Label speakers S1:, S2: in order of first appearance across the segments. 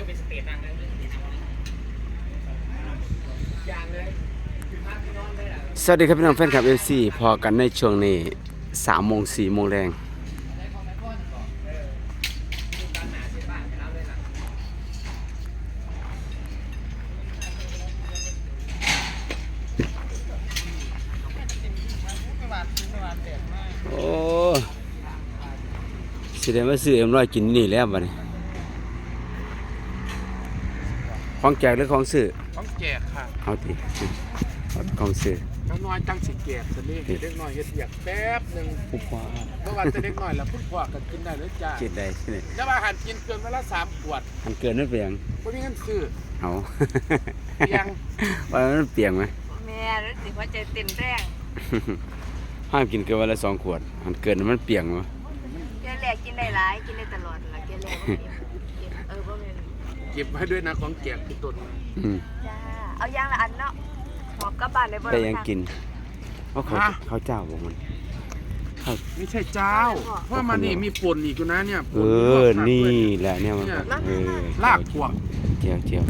S1: เลยเป็นสเตจนั่งเลยอย่างเลยภาพที่นอนได้แหละ
S2: สวัสดีครับพี่น้องแฟนคลับเอฟซีพอกันในช่วงนี้สามโมงสี่โมงแรงโอ้สิได้มาซื้อเอ็มร้อยกินนี่แล้วบัดนี้ ของแจกหรือของซื้อ
S1: ต้องแจกค่ะ
S2: เอาทีเอาของซื้อ
S1: น้น้อยจังสิแจกสิเด็กน้อยเฮ็ดเบียกแป๊บหนึง
S2: ปุ๊บว่า
S1: เมื่อวานจะเด็กน้อยแล้วพุ่งกว่ากันกินได้เลยจ้า
S2: กินได้ที่ไหน
S1: จะมาหันกินเกินวันละสามขวด
S2: มันเกินไม่เปลียง
S1: บ่มีเงินซื้อ
S2: เอา
S1: เปียง
S2: ว่ามันเปลียงไหม
S3: แม่รู้สึกว่าใจเต้นแรง
S2: ห้ามกินเกินวันละสองขวดมันเกินมันเปลียงวะ
S3: เกลือแรกกินได้หลายกินได้ตลอดล่ะเกลือแรกบ่เก็บเก็บเออบ่แม่น
S1: เก็บไว้ด้วยนะของแจกพี่ต้น
S2: อืม
S3: จ้าเอาอย่างละอันเนาะหอบกลับบ้านเลยบ่
S2: ได้
S3: ล่ะ
S2: ยัง
S3: ค่ะ
S2: กินเพราะเขาเขาเจ้าบอกมัน
S1: ไม่ใช่เจ้า เพราะมันนี่มีป่นอีกอยู่นะเนี่ย
S2: เอ
S1: ป่
S2: อ
S1: ลวกผัก
S2: นี่
S1: ด้วย
S2: แหละเนี่ยมันเออ
S1: ลากขวด
S2: เจียวเจียว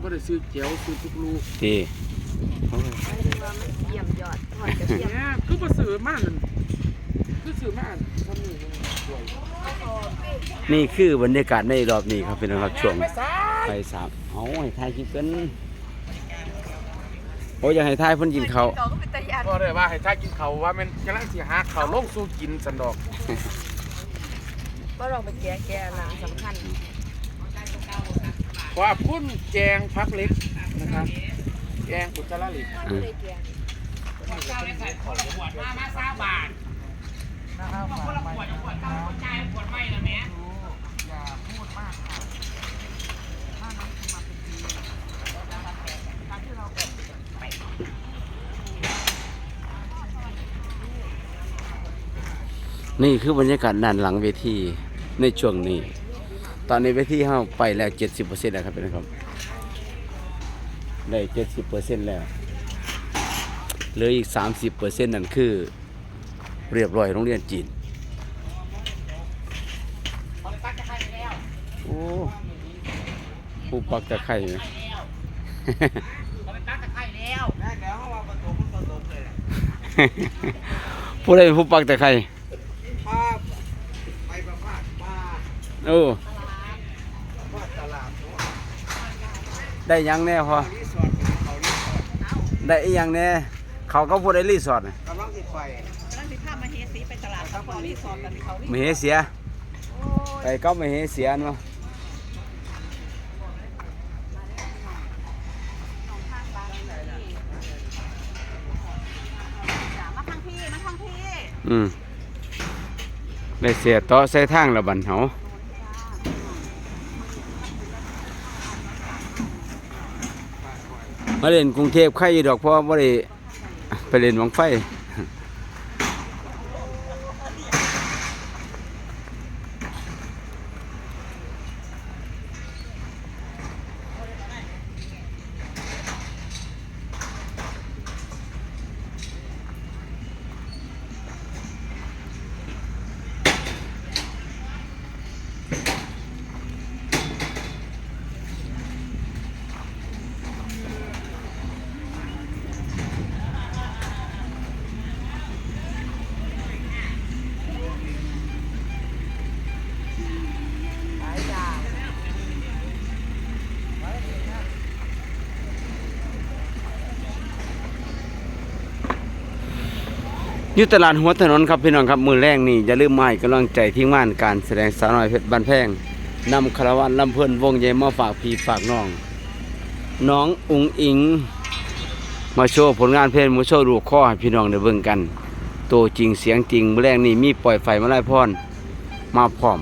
S1: บ่ได้ซื้อเจียวซื้อทุกลูก
S2: ทีโอ้ย
S3: หมายถึงว่ามันเยี่ยมยอดทอดกระเทียม
S1: เนี่ยคือบ่ซื้อมานั่นคือซื้อมาทำนี่สวย
S2: นี่คือบรรยากาศในรอบนี้ครับพี่น้องครับช่วง
S1: ไปซะ
S2: ไปสามเอาให้ทายคลิปกันโอ้ยอยากให้ทายเพิ่นกินเขาว
S3: ก็เป็นตะยาน
S1: ก็เลยว่าให้ถ้ากินเขาวว่ามันกำลังสิหาเขาวลงสู้กินสันดอก
S3: บ่ลองไปแกะแกะน่ะสำคัญ
S1: ว่าพุ่นแจงพักเล็กนะครับแจงอุจจาระเหล็ก
S3: ถ้าบ่ได้แกะ
S1: มามาซาบาท นะครับคนละขวดขวดเก้าขวดใจขวดไม่ละแม่อย่าพูดมากค่ะถ้าน้ำมาเป็นปีการที่เราแบบ
S2: นี่คือบรรยากาศด้านหลังเวทีในช่วงนี้ ตอนนี้เวทีเฮาไปแล้ว 70%แล้วครับพี่น้องครับ ได้ 70%แล้วเหลืออีก 30%นั่นคือ เรียบร้อยโรงเรียนจีนโอ้ผู้ปักตะไคร่ไหมผู้ใดเป็นผู้ปักตะไคร่
S1: ภาพไปประพาสป้า
S2: โอ้
S1: ว่าตลาด
S2: ได้หยังแน่พอ
S1: รีสอร์ทเขารีสอร์ท
S2: ได้อีหยังแน่เขาก็พูดได้รีสอร์ทน่ะ
S1: กำลังติดไฟ
S3: กำลัง สิพามาเฮสีไปตลาดเขาพอรีสอร์ทกันเขานี่
S2: มเหเสีย
S3: โอ้ย
S2: ไปก็มเหเสียเนาะ
S3: ของข้างบ้านนี่จ้ะมาทางพี่มาทางพี่
S2: อืมได้เสียต่อใส่ทางละบันเฮามาเล่นกรุงเทพใครอยู่ดอกเพราะว่าบ่ได้ไปเล่นหวังไฟ อยู่ตลาดหัวถนนครับพี่น้องครับมือแรกนี่อย่าลืมมาให้กำลังใจที่งานการแสดงสาวน้อยเพชรบ้านแพงนำคารวานลำเพิ่นวงใหญ่มาฝากพี่ฝากน้อง น้องอุงอิง มาโชว์ผลงานเพลงมาโชว์ดูข้อให้พี่น้องได้เบิ่งกันโตจริงเสียงจริงมือแรกนี่มีปล่อยไฟมาไล่พรมาพร้อม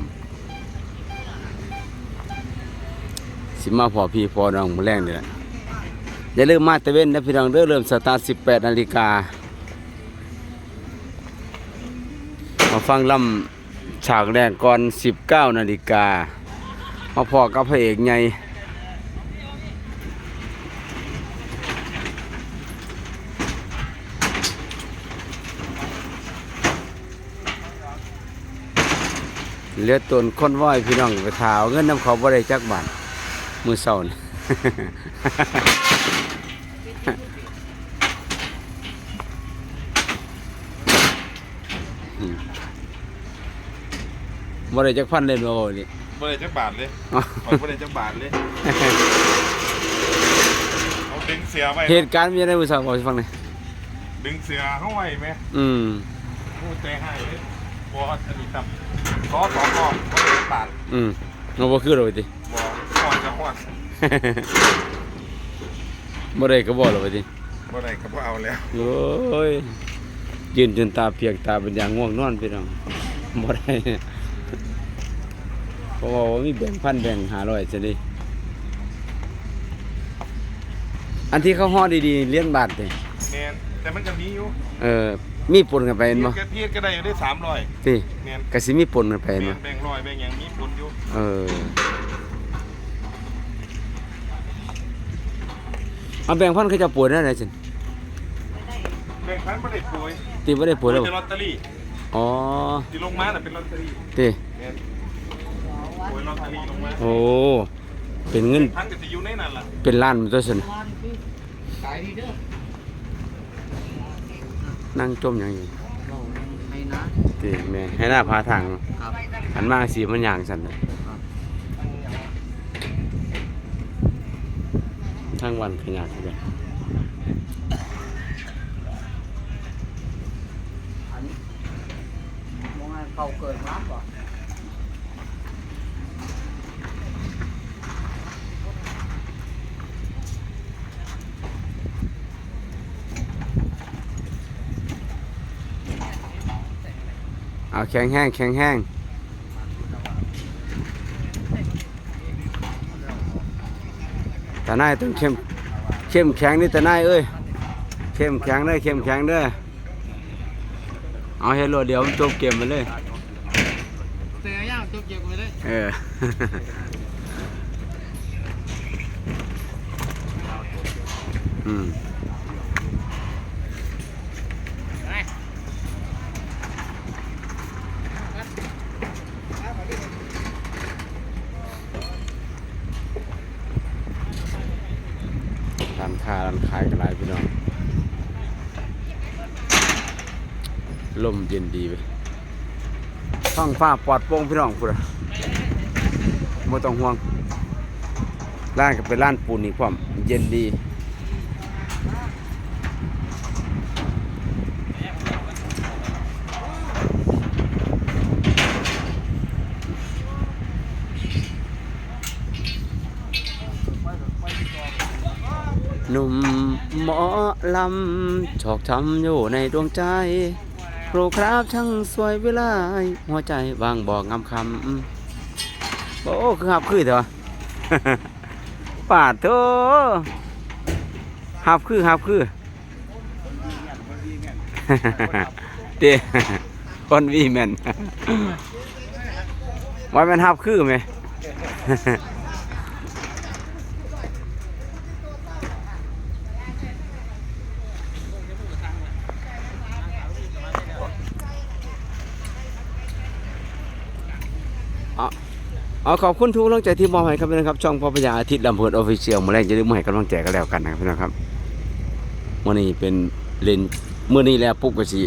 S2: สิมาพอพี่พอน้องมือแรกนี่แหละอย่าลืมมาตะเว้นนะพี่น้องเด้อเริ่มสตาร์ท18นาฬิกา ฟังลำฉากแรกก่อน 19นาฬิกามาพอกับพระเอกไงเหลือตนค้นว้อยพี่น้องไปถาวเงินน้ำเขาบ่ได้จักบาทมือเศร้านี่ อืม บ่ได้จักพันเลยเนาะโอ้นี่
S4: บ่ได้จักบาทเลย
S2: อ๋อ
S4: ขอบ่ได้จักบาทเลยเอาดึงเสือไว้
S2: เหตุการณ์มีอะไรมือเศร้าบอกให้ฟังหน่อย
S4: ดึงเสือเข้าไว้ไหม
S2: อืม
S4: พูดใจให้เลยบ่อันนี้ครับขอสองรอบบ่ได้จักบาท
S2: อืมเราบ่คือเราติ
S4: บ่ฮอดจะฮอด
S2: บ่ได้ก็บ่เราติ
S4: บ่ได้ก็บ่เอาแล้ว
S2: โอ้ยยืนจนตาเปียกตาเป็นอย่างง่วงนอนพี่น้องบ่ได้เพ ราะว่ามีแบ่งพันแบ่งหาร้อยซะดิอันที่เขาฮอดดีๆเลี้ยงบาทติ
S4: แม่นแต่มันก็มีอยู่
S2: เออมีปนกันไปเห็นบ่
S4: เพียรก็เพียรก็ได้อยู่ได้300
S2: ติ
S4: แม่น
S2: ก็สิมีปนกันไปเห็น
S4: แม่
S2: บ่
S4: นแบ่งร้อยแบ่งหยังมีผลอยู่
S2: เออเอาแบ่งพันเขาจะปวดได้ไหนสิ
S4: แบ่งพันบ่ได้ป่วย
S2: ตีบ่ได้ปวดแล้ว
S4: แต่ลอตเตอรี่
S2: อ๋อ
S4: ที่ลงมาน่ะเป็นลอตเตอรี่
S2: ติ
S4: แม่น
S2: โอ้ เป็นเงิน
S4: พันก็สิอยู่ในนั้นล่ะ
S2: เป็นล้านมันตัวสินะ
S1: ขายดีเด้อ
S2: นั่งจมอย่างนี้
S1: เราให้นะ
S2: ตีแม่ให้หน้าพาทาง
S1: ครับ
S2: หันมาสีมันอย่างสั่นเลยทั้งวันขยันเลย
S1: อันนี้มองให้เขาเกิดมาก่อน
S2: เอาแข็งแห้งแข็งแห้งตาหนายต้องเข้มเข้มแข็งนี่ตาหนายเอ้ยเข้มแข็งเด้อเข้มแข็งเด้อเอาเฮโลเดี๋ยวมันจบเกมไปเลย
S1: เตะย่างจบเกี่ยวไปเลย
S2: เอออืม ค้าร้านขายกันหลายพี่น้องลมเย็นดีไปท้องฟ้าปลอดโปร่งพี่น้องพูดอะไม่ต้องห่วงร้านก็เป็นร้านปูนอีกพร้อมเย็นดี หนุ่มหมอลำชอกช้ำอยู่ในดวงใจโปรครับช่างสวยเวลาหัวใจบางบอกงามคำโอ้คือหับคือเถอะปาดโถหับคือหับคือเต้คนวีแมนว่าแมันหับคือไหม เอาขอบคุณทุกกำลังใจที่มอบให้ครับพี่นะครับ ช่องพ่อพญาอาทิตย์ลำเพลินออฟฟิเชียลมาแรงจะได้มาให้กำลังใจกันแล้วกันนะครับพี่นะครับมื่อนี้เป็นเลนเมื่อนี้แล้วปุ๊บก็สิ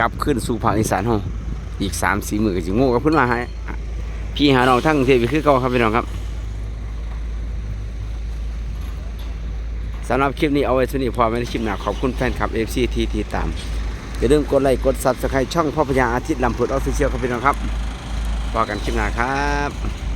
S2: กลับขึ้นสู่ภาคอีสานห้องอีกสามสี่หมือก็สิโง่กับขึ้นมาให้พี่หาน้องทั้งเทพอีคือเก่าครับพี่น้องครับสำหรับคลิปนี้เอาไว้เท่นี้พอไม่ได้คลิปหนาขอบคุณแฟนคลับเอฟซีทีทีตามอย่าลืมกดไลค์กดซับสไครต์ช่องพ่อพญาอาทิตย์ลำเพลินออฟฟิเชียลครับพี่น้องครับ พอกันคลิปหน้าครับ